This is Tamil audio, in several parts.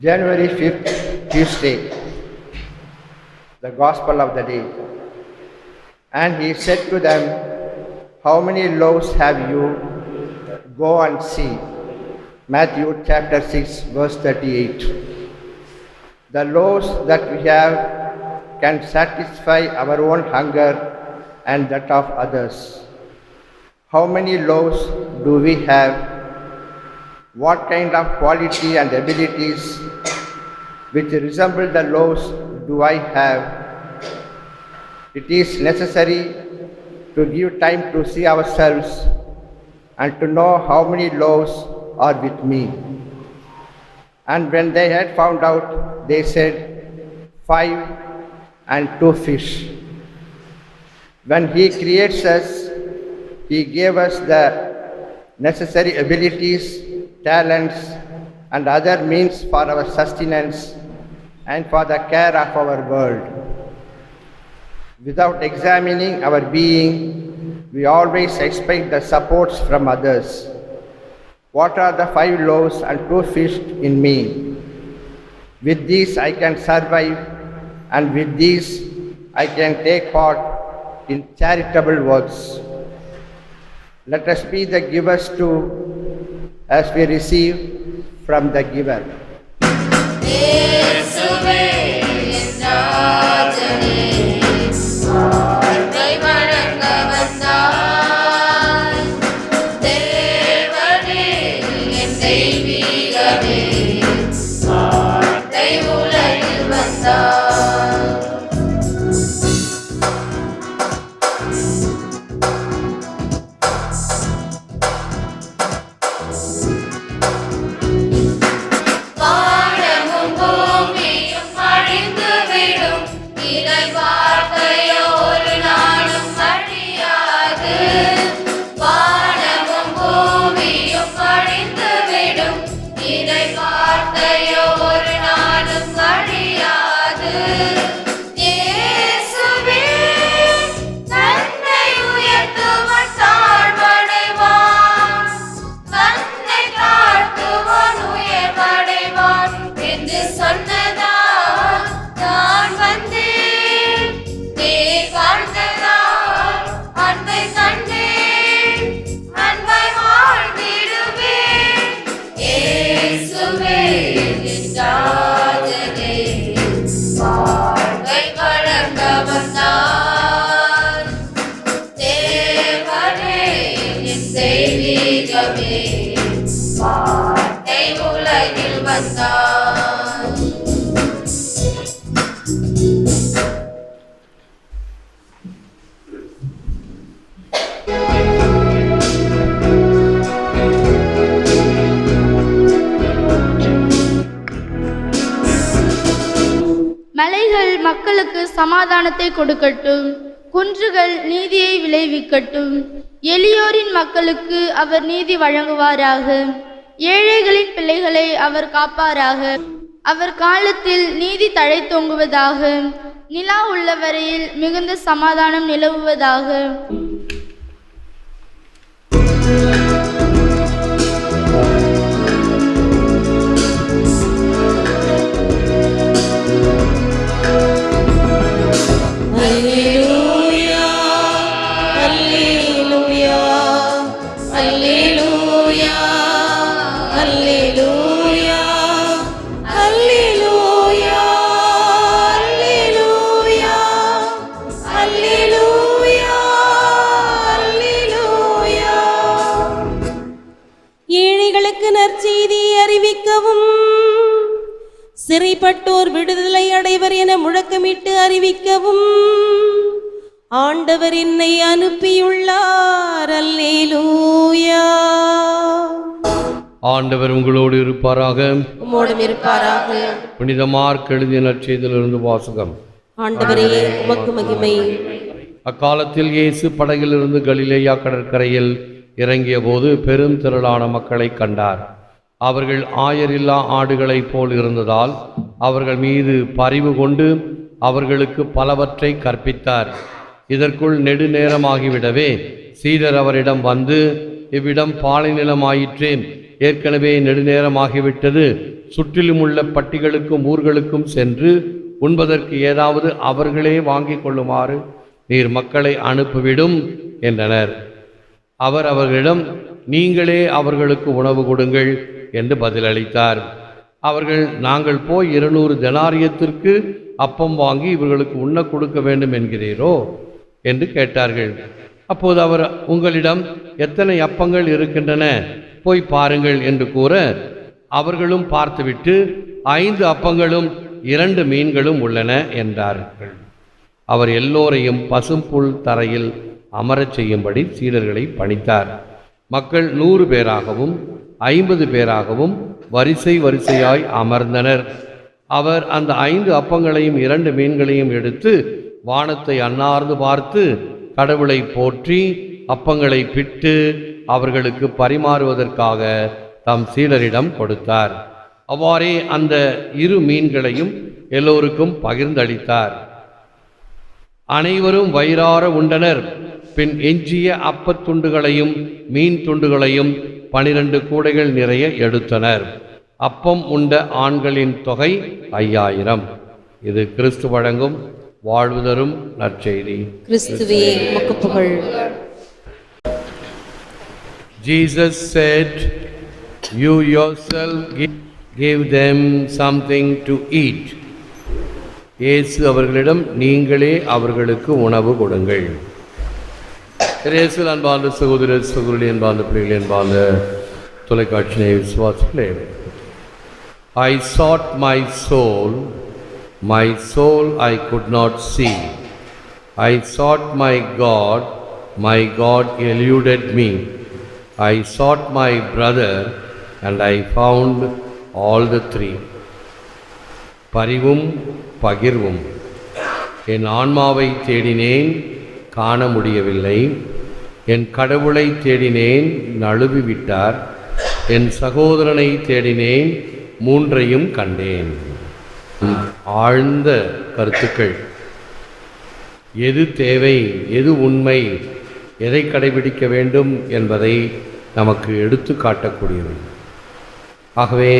January 5th, Tuesday, the Gospel of the day. And he said to them, How many loaves have you? Go and see. Matthew chapter 6, verse 38. The loaves that we have can satisfy our own hunger and that of others. How many loaves do we have? What kind of quality and abilities which resemble the laws do I have? It is necessary to give time to see ourselves and to know how many laws are with me. And when they had found out, they said, Five and two fish. When He creates us, He gave us the necessary abilities, talents, and other means for our sustenance and for the care of our world. Without examining our being, we always expect the supports from others. What are the five loaves and two fish in me? With these I can survive, and with these I can take part in charitable works. Let us be the givers too, as we receive from the giver. Yes. மலைகள் மக்களுக்கு சமாதானத்தை கொடுக்கட்டும் குன்றுகள் நீதியை விளைவிக்கட்டும். எளியோரின் மக்களுக்கு அவர் நீதி வழங்குவாராக. ஏழைகளின் பிள்ளைகளை அவர் காப்பாராக. அவர் காலத்தில் நீதி தழை தொங்குவதாக நிலா உள்ள வரையில் மிகுந்த சமாதானம் நிலவுவதாக. அறிவிக்கவும் சிறைப்பட்டோர் விடுதலை அடைவர் என முழக்கமிட்டு அறிவிக்கவும். ஆண்டவர் என்னை அனுப்பியுள்ளார் அல்லேலூயா. ஆண்டவர் உங்களோடு இருப்பாராக. உம்மோடும் இருப்பாராக. புனித மார்க் எழுதிய நற்செய்தியிலிருந்து வாசகம். ஆண்டவரே உமக்கு மகிமை. அக்காலத்தில் இயேசு படகிலிருந்து கலிலேயா கடற்கரையில் இறங்கிய போது பெரும் திரளான மக்களை கண்டார். அவர்கள் ஆயரில்லா ஆடுகளைப் போல் இருந்ததால் அவர்கள் மீது பரிவு கொண்டு அவர்களுக்கு பலவற்றை கற்பித்தார். இதற்குள் நெடுநேரமாகிவிடவே சீடர் அவரிடம் வந்து இவ்விடம் பாலை நிலமாயிற்றே ஏற்கனவே நெடுநேரமாகிவிட்டது. சுற்றிலும் உள்ள பட்டிகளுக்கும் ஊர்களுக்கும் சென்று உண்பதற்கு ஏதாவது அவர்களே வாங்கிக் கொள்ளுமாறு நீர் மக்களை அனுப்பிவிடும் என்றனர். அவர் அவர்களிடம் நீங்களே அவர்களுக்கு உணவு கொடுங்கள். என்று பதிலளித்தார். அவர்கள் நாங்கள் போய் இருநூறு ஜனாரியத்திற்கு அப்பம் வாங்கி இவர்களுக்கு உண்ண கொடுக்க வேண்டும் என்கிறீரோ? என்று கேட்டார்கள். அப்போது அவர் உங்களிடம் எத்தனை அப்பங்கள் இருக்கின்றன? போய் பாருங்கள் என்று கூற அவர்களும் பார்த்துவிட்டு ஐந்து அப்பங்களும் இரண்டு மீன்களும் உள்ளன என்றார்கள். அவர் எல்லோரையும் பசும்புல் தரையில் அமரச் செய்யும்படி சீடர்களை பணித்தார். மக்கள் நூறு பேராகவும் ஐம்பது பேராகவும் வரிசை வரிசையாய் அமர்ந்தனர். அவர் அந்த ஐந்து அப்பங்களையும் இரண்டு மீன்களையும் எடுத்து வானத்தை அன்னார்ந்து பார்த்து கடவுளை போற்றி அப்பங்களை பிட்டு அவர்களுக்கு பரிமாறுவதற்காக தம் சீடரிடம் கொடுத்தார். அவ்வாறே அந்த இரு மீன்களையும் எல்லோருக்கும் பகிர்ந்தளித்தார். அனைவரும் வயிறார உண்டனர். பின் எஞ்சிய அப்பத் துண்டுகளையும் மீன் துண்டுகளையும் பனிரெண்டு கூடைகள் நிறைய எடுத்தனர். அப்பம் உண்ட ஆண்களின் தொகை ஐயாயிரம். இது கிறிஸ்து வழங்கும் வாழ்வு தரும் நற்செய்தி. கிறிஸ்துவே புகழ். Jesus said, You yourself give, give them something to eat. இயேசு அவர்களிடம் நீங்களே அவர்களுக்கு உணவு கொடுங்கள். இயேசுவில் அன்பார்ந்த சகோதர சகோதரி அன்பார்ந்த பிள்ளைகள் அன்பார்ந்த தொலைக்காட்சியை விசுவாசிகளே I sought my soul my soul I could not see I sought my God my God eluded me I sought my brother and I found all the three பரிவும் பகிர்வும் என் ஆன்மாவை தேடினேன் காண முடியவில்லை என் கடவுளை தேடினேன் நழுவி விட்டார் என் சகோதரனை தேடினேன் மூன்றையும் கண்டேன். ஆழ்ந்த கருத்துக்கள். எது தேவை எது உண்மை எதை கடைபிடிக்க வேண்டும் என்பதை நமக்கு எடுத்து காட்டக்கூடியவை. ஆகவே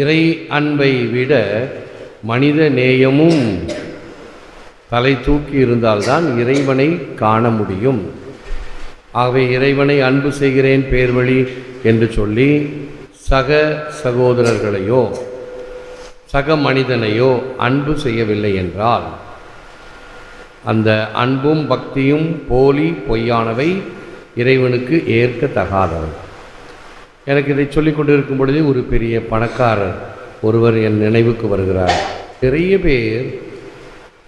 இறை அன்பை விட மனித நேயமும் தலை தூக்கி இருந்தால்தான் இறைவனை காண முடியும். ஆகவே இறைவனை அன்பு செய்கிறேன் பேர்வழி என்று சொல்லி சக சகோதரர்களையோ சக மனிதனையோ அன்பு செய்யவில்லை என்றால் அந்த அன்பும் பக்தியும் போலி பொய்யானவை இறைவனுக்கு ஏற்கத்தகாதவை எனக்கு இதை சொல்லிக் கொண்டிருக்கும் பொழுதே ஒரு பெரிய பணக்காரர் ஒருவர் என் நினைவுக்கு வருகிறார். நிறைய பேர்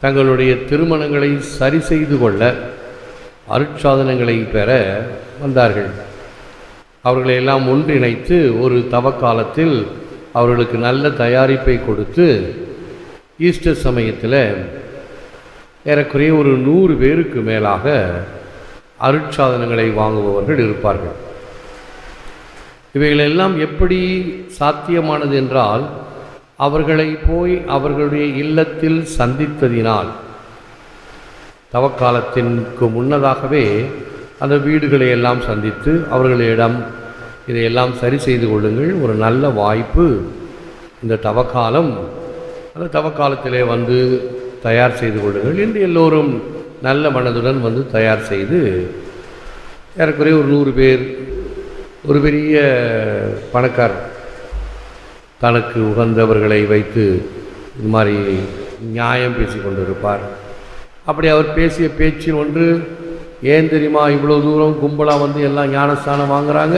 தங்களுடைய திருமணங்களை சரி செய்து கொள்ள அருட்சாதனங்களை பெற வந்தார்கள். அவர்களை எல்லாம் ஒன்றிணைத்து ஒரு தவக்காலத்தில் அவர்களுக்கு நல்ல தயாரிப்பை கொடுத்து ஈஸ்டர் சமயத்தில் ஏறக்குறைய ஒரு நூறு பேருக்கு மேலாக அருட்சாதனங்களை வாங்குபவர்கள் இருப்பார்கள். இவைகளெல்லாம் எப்படி சாத்தியமானது என்றால் அவர்களை போய் அவர்களுடைய இல்லத்தில் சந்தித்ததினால் தவக்காலத்திற்கு முன்னதாகவே அந்த வீடுகளை எல்லாம் சந்தித்து அவர்களிடம் இதையெல்லாம் சரி செய்து கொள்ளுங்கள். ஒரு நல்ல வாய்ப்பு. இந்த தவக்காலம் அந்த தவக்காலத்திலே வந்து தயார் செய்து கொள்ளுங்கள் என்று எல்லோரும் நல்ல மனதுடன் வந்து தயார் செய்து ஏறக்குறைய ஒரு நூறு பேர் ஒரு பெரிய பணக்காரர் தனக்கு உகந்தவர்களை வைத்து இது மாதிரி நியாயம் பேசி கொண்டிருப்பார். அப்படி அவர் பேசிய பேச்சில் ஒன்று ஏன் தெரியுமா இவ்வளோ தூரம் கும்பலாக வந்து எல்லாம் ஞானஸ்தானம் வாங்குறாங்க?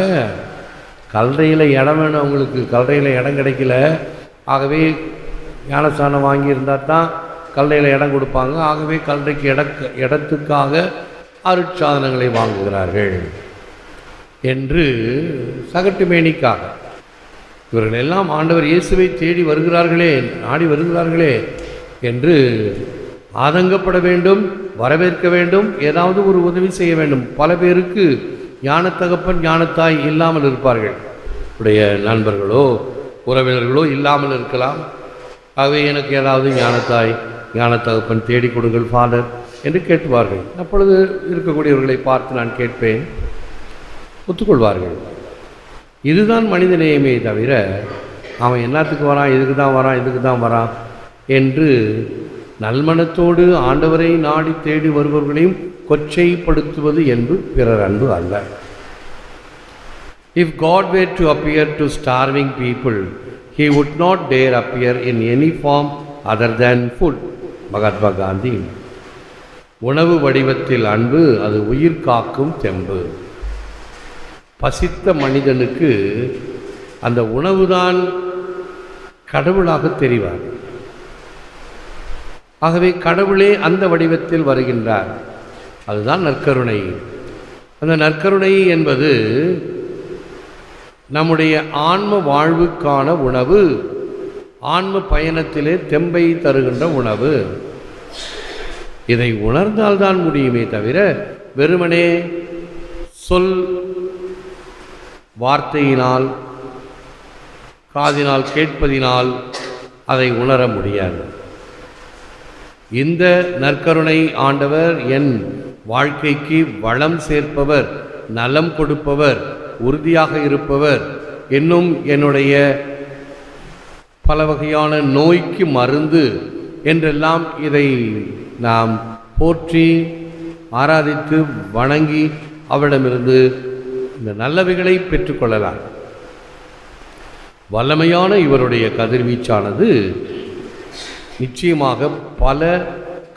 கல்றையில் இடம் வேணும் அவங்களுக்கு. கல்லறையில் இடம் கிடைக்கல. ஆகவே ஞானஸ்தானம் வாங்கியிருந்தால் தான் கல்லறையில் இடம் கொடுப்பாங்க. ஆகவே கல்றைக்கு இட இடத்துக்காக அருட்சாதனங்களை வாங்குகிறார்கள் என்று சகட்டு மேனிக்காக இவர்கள் எல்லாம் ஆண்டவர் இயேசுவை தேடி வருகிறார்களே நாடி வருகிறார்களே என்று ஆதங்கப்பட வேண்டும் வரவேற்க வேண்டும் ஏதாவது ஒரு உதவி செய்ய வேண்டும். பல பேருக்கு ஞானத்தகப்பன் ஞானத்தாய் இல்லாமல் இருப்பார்கள். உடைய நண்பர்களோ உறவினர்களோ இல்லாமல் இருக்கலாம். ஆகவே எனக்கு ஏதாவது ஞானத்தாய் ஞானத்தகப்பன் தேடி கொடுங்கள் ஃபாதர் என்று கேட்டுவார்கள் அப்பொழுது இருக்கக்கூடியவர்களை பார்த்து நான் கேட்பேன். ஒத்துக்கொள்வார்கள். இதுதான் மனித நேயமே தவிர அவன் என்னத்துக்கு வரான் இதுக்கு தான் வரான் இதுக்கு தான் வரான் என்று நல்மனத்தோடு ஆண்டவரை நாடி தேடி வருபவர்களையும் கொச்சைப்படுத்துவது என்று பிறர் அன்பு அல்ல. If God were to appear to starving people he would not dare appear in any form other than food Mahatma Gandhi. உணவு வடிவத்தில் அன்பு அது உயிர் காக்கும் தெம்பு. பசித்த மனிதனுக்கு அந்த உணவுதான் கடவுளாக தெரிவார். ஆகவே கடவுளே அந்த வடிவத்தில் வருகின்றார். அதுதான் நற்கருணை. அந்த நற்கருணை என்பது நம்முடைய ஆன்ம வாழ்வுக்கான உணவு ஆன்ம பயணத்திலே தெம்பை தருகின்ற உணவு. இதை உணர்ந்தால்தான் முடியுமே தவிர வெறுமனே சொல் வார்த்தையினால் காதினால் கேட்பதினால் அதை உணர முடியாது. இந்த நற்கருணை ஆண்டவர் என் வாழ்க்கைக்கு வளம் சேர்ப்பவர் நலம் கொடுப்பவர் உறுதியாக இருப்பவர். என்னும் என்னுடைய பல வகையான நோய்க்கு மருந்து என்றெல்லாம் இதை நாம் போற்றி ஆராதித்து வணங்கி அவரிடமிருந்து இந்த நல்லவைகளை பெற்றுக்கொள்ளலாம். வல்லமையான இவருடைய கதிர்வீச்சானது நிச்சயமாக பல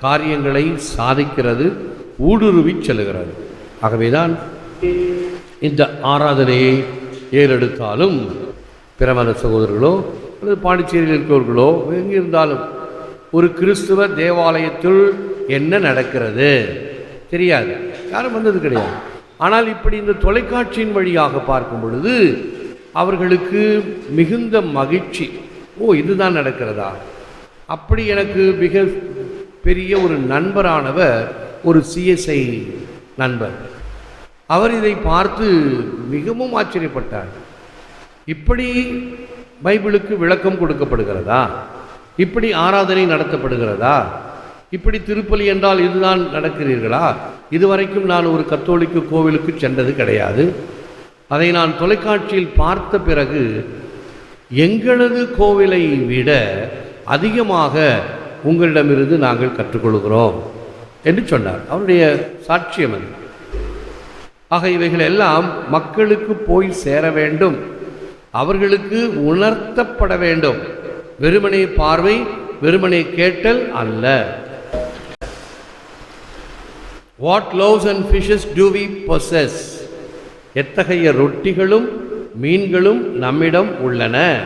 காரியங்களை சாதிக்கிறது ஊடுருவி செல்லுகிறது ஆகவேதான் இந்த ஆராதனையை ஏறெடுத்தாலும் பிரமத சகோதரர்களோ அல்லது பாண்டிச்சேரியில் இருக்கிறவர்களோ எங்கே இருந்தாலும் ஒரு கிறிஸ்துவ தேவாலயத்தில் என்ன நடக்கிறது தெரியாது. யாரும் வந்தது கிடையாது. ஆனால் இப்படி இந்த தொலைக்காட்சியின் வழியாக பார்க்கும் பொழுது அவர்களுக்கு மிகுந்த மகிழ்ச்சி. ஓ இதுதான் நடக்கிறதா? அப்படி எனக்கு மிக பெரிய ஒரு நண்பரானவர் ஒரு சிஎஸ்ஐ நண்பர். அவர் இதை பார்த்து மிகவும் ஆச்சரியப்பட்டார். இப்படி பைபிளுக்கு விளக்கம் கொடுக்கப்படுகிறதா? இப்படி ஆராதனை நடத்தப்படுகிறதா? இப்படி திருப்பலி என்றால் இதுதான் நடக்கிறீர்களா? இதுவரைக்கும் நான் ஒரு கத்தோலிக்க கோவிலுக்கு சென்றது கிடையாது. அதை நான் தொலைக்காட்சியில் பார்த்த பிறகு எங்களது கோவிலை விட அதிகமாக உங்களிடமிருந்து நாங்கள் கற்றுக்கொள்கிறோம் என்று சொன்னார். அவருடைய சாட்சியம் அது. ஆக இவைகள் எல்லாம் மக்களுக்கு போய் சேர வேண்டும். அவர்களுக்கு உணர்த்தப்பட வேண்டும். வெறுமனை பார்வை வெறுமனை கேட்டல் அல்ல. What loaves and fishes do we possess எத்தகைய ரொட்டிகளும் மீன்களும் நம்மிடம் உள்ளன?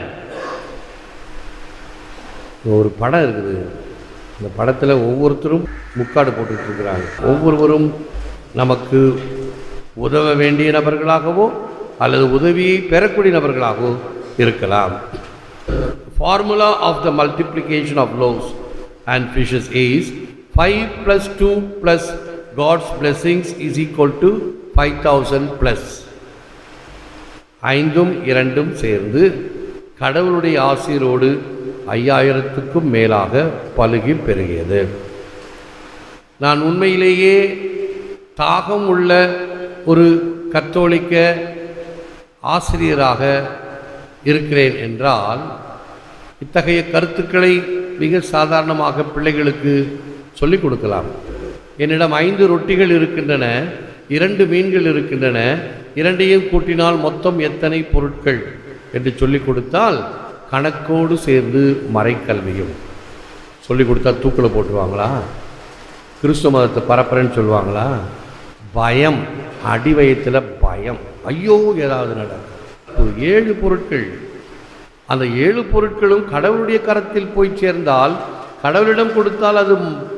ஒரு படம் இருக்குது. இந்த படத்தில் ஒவ்வொருத்தரும் முக்காடு போட்டுட்ருக்கிறாங்க ஒவ்வொருவரும் நமக்கு உதவ வேண்டிய நபர்களாகவோ அல்லது உதவியை பெறக்கூடிய நபர்களாகவோ இருக்கலாம். Formula of the multiplication of loaves and fishes is five plus two plus God's blessings is equal to five thousand plus ஐந்தும் இரண்டும் சேர்ந்து கடவுளுடைய ஆசிரியரோடு ஐயாயிரத்துக்கும் மேலாக பலுகி பெருகியது. நான் உண்மையிலேயே தாகம் உள்ள ஒரு கத்தோலிக்க ஆசிரியராக இருக்கிறேன் என்றால் இத்தகைய கருத்துக்களை மிக சாதாரணமாக பிள்ளைகளுக்கு சொல்லிக் கொடுக்கலாம். என்னிடம் ஐந்து ரொட்டிகள் இருக்கின்றன இரண்டு மீன்கள் இருக்கின்றன இரண்டையும் கூட்டினால் மொத்தம் எத்தனை பொருட்கள் என்று சொல்லிக் கொடுத்தால் கணக்கோடு சேர்ந்து மறைக்கல்வியும். சொல்லிக் கொடுத்தா தூக்கில் போட்டுருவாங்களா? கிறிஸ்துவ மதத்தை பரப்புறேன்னு சொல்லுவாங்களா? பயம் அடிவயத்தில் பயம். ஐயோ ஏதாவது நடக்கும். ஒரு ஏழு பொருட்கள். அந்த ஏழு பொருட்களும் கடவுளுடைய கரத்தில் போய் சேர்ந்தால் கடவுளிடம் கொடுத்தால் அது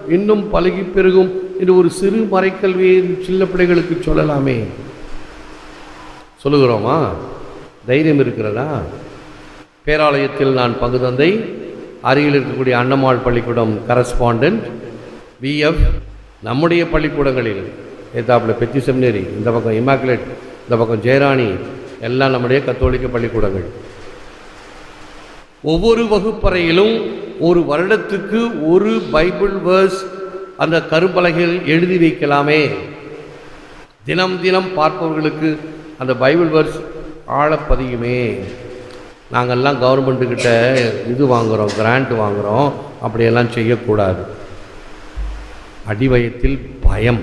இன்னும் பழகி பெருகும் என்று ஒரு சிறு மறைக்கல்வியை சின்ன பிள்ளைகளுக்கு சொல்லலாமே. சொல்லுகிறோமா? தைரியம் இருக்கிறதா? பேராலயத்தில் நான் பங்கு தந்தை அருகில் இருக்கக்கூடிய அன்னம்மாள் பள்ளிக்கூடம் கரஸ்பாண்டன்ட் விஎஃப் நம்முடைய பள்ளிக்கூடங்களில் ஏத்தாப்புல பெத்தி செமினரி இந்த பக்கம் இமாக்குலேட் இந்த பக்கம் ஜெயராணி எல்லாம் நம்முடைய கத்தோலிக்க பள்ளிக்கூடங்கள். ஒவ்வொரு வகுப்பறையிலும் ஒரு வருடத்துக்கு ஒரு பைபிள் வேர்ஸ் அந்த கரும்பலகையில் எழுதி வைக்கலாமே. தினம் தினம் பார்ப்பவர்களுக்கு அந்த பைபிள் வேர்ஸ் ஆழப்பதியுமே. நாங்கள்லாம் கவர்மெண்ட்டுக்கிட்ட இது வாங்குகிறோம் கிராண்ட் வாங்குகிறோம் அப்படியெல்லாம் செய்யக்கூடாது. அடிவயத்தில் பயம்.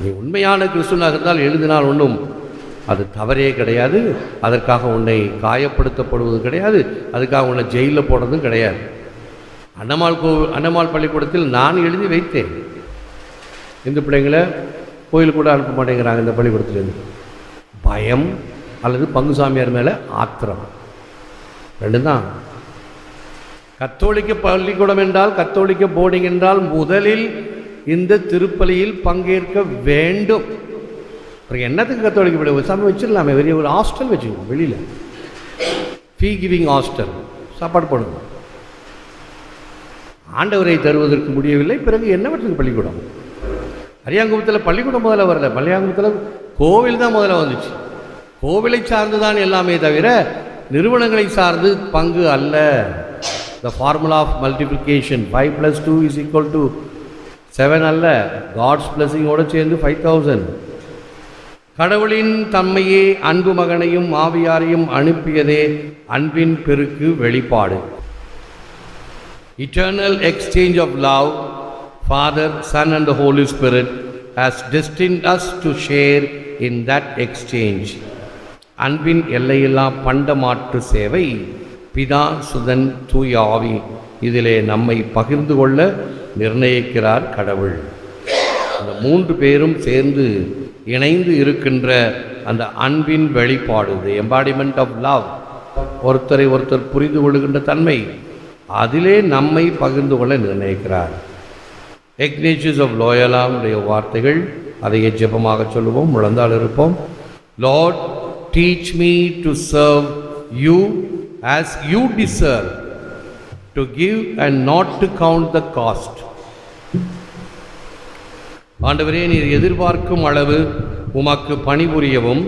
நீ உண்மையான கிறிஸ்துவனாக இருந்தால் எழுதினால் ஒன்றும் அது தவறே கிடையாது. அதற்காக உன்னை காயப்படுத்தப்படுவது கிடையாது. அதுக்காக உன்னை ஜெயிலில் போடுறதும் கிடையாது. அன்னமாள் கோ அன்னமாள் பள்ளிக்கூடத்தில் நான் எழுதி வைத்தேன். இந்த பிள்ளைங்களை கோயிலுக்கு கூட அனுப்ப மாட்டேங்கிறாங்க இந்த பள்ளிக்கூடத்துலேருந்து. பயம். அல்லது பங்குசாமியார் மேலே ஆத்திரம் ரெண்டு தான் கத்தோலிக்க பள்ளிக்கூடம் என்றால் கத்தோலிக்க போர்டிங் என்றால் முதலில் இந்த திருப்பலியில் பங்கேற்க வேண்டும். அப்புறம் என்னத்துக்கு கத்தோலிக்க பள்ளி சாமி வச்சிடலாமே வெளியே ஒரு ஹாஸ்டல் வச்சுக்கோங்க வெளியில். ஃபீ கிவிங் ஹாஸ்டல் சாப்பாடு போடுங்க. ஆண்டவரை தருவதற்கு முடியவில்லை பிறகு என்ன பண்ணுறது பள்ளிக்கூடம்? அரியாங்குப்பத்தில் பள்ளிக்கூடம் முதல்ல வரல. பள்ளியாங்குப்பத்தில் கோவில் தான் முதல்ல வந்துச்சு. கோவிலை சார்ந்துதான் எல்லாமே தவிர நிறுவனங்களை சார்ந்து பங்கு அல்ல. The formula of multiplication five plus two is equal to seven அல்ல. காட்ஸ் பிளஸிங்கோடு சேர்ந்து ஃபைவ் தௌசண்ட் கடவுளின் தன்மையே அன்பு மகனையும் மாவியாரையும் அனுப்பியதே அன்பின் பெருக்கு வெளிப்பாடு. Eternal exchange of love father son and holy spirit has destined us to share in that exchange. அன்பின் எல்லையில்லா பண்டமாற்று சேவை பிதா சுதன் தூய ஆவி. இதிலே நம்மை பகிர்ந்து கொள்ள நிர்ணயிக்கிறார் கடவுள். அந்த மூன்று பேரும் சேர்ந்து இணைந்து இருக்கின்ற அந்த அன்பின் வெளிப்பாடு தி எம்பாடிமெண்ட் ஆஃப் லவ் ஒருத்தரை ஒருத்தர் புரிந்து கொள்கின்ற தன்மை அதிலே நம்மை பகிர்ந்து கொள்ள நிர்ணயிக்கிறார். எக்னேஷியஸ் ஆஃப் லோயலாவுடைய வார்த்தைகள் அதையே ஜெபமாக சொல்லுவோம் முழந்தால் இருப்போம். Lord teach me to serve you as you deserve to give and not to count the cost ஆண்டவரே நீர் எதிர்பார்க்கும் அளவு உமக்கு பணிபுரியவும்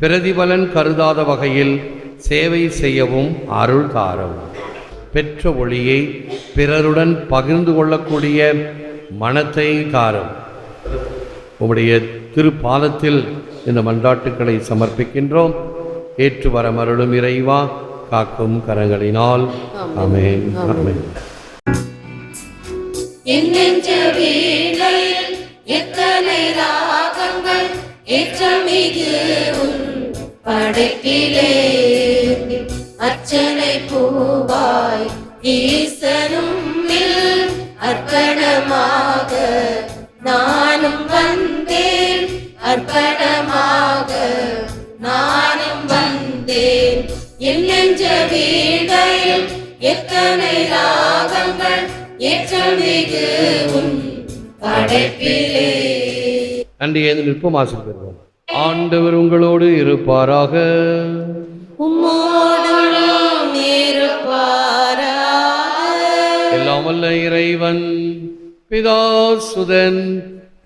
பிரதிபலன் கருதாத வகையில் சேவை செய்யவும் அருள் தாரவும். பெற்ற ஒளியை பிறருடன் பகிர்ந்து கொள்ளக்கூடிய மனத்தை தாரும். உம்முடைய திருப்பாதத்தில் இந்த மன்றாட்டுக்களை சமர்ப்பிக்கின்றோம். ஏற்று வர மருளும் இறைவா காக்கும் கரங்களினால். ஆமென். ஆமென். என் நெஞ்ச வீணையில் எத்தனை ராகங்கள் ஏற்றமிகு உன் படைப்பிலே. அர்ச்சனை பூவாய் ஈசனும் அர்ப்பணமாக நானும் வந்தேன். அர்ப்பணமாக நானும் வந்தேன். என் நெஞ்ச வீணையில் எத்தனை ராகங்கள் ஏற்றமிகு உன் படைப்பிலே. நன்றி ஏந்து நிற்போம் ஆசிர்வதிப்போம் ஆண்டவர் உங்களோடு இருப்பாராக. எல்லாம் வல்ல இறைவன் பிதா சுதன்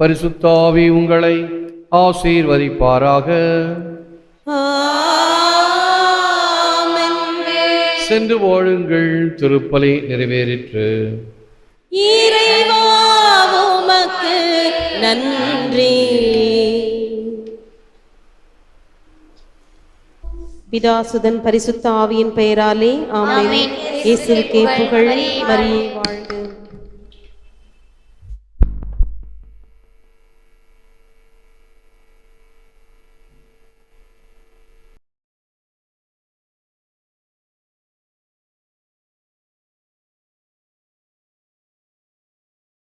பரிசுத்தாவி உங்களை ஆசீர்வதிப்பாராக. ஆமென். சென்று வாழுங்கள் திருப்பலி நிறைவேறிற்று. இறைவா உமக்கு நன்றி. பிதாசுதன் பரிசுத்த ஆவியின் பெயராலே ஆமென். இயேசுவுக்கே புகழ் மரியே வாழ்க.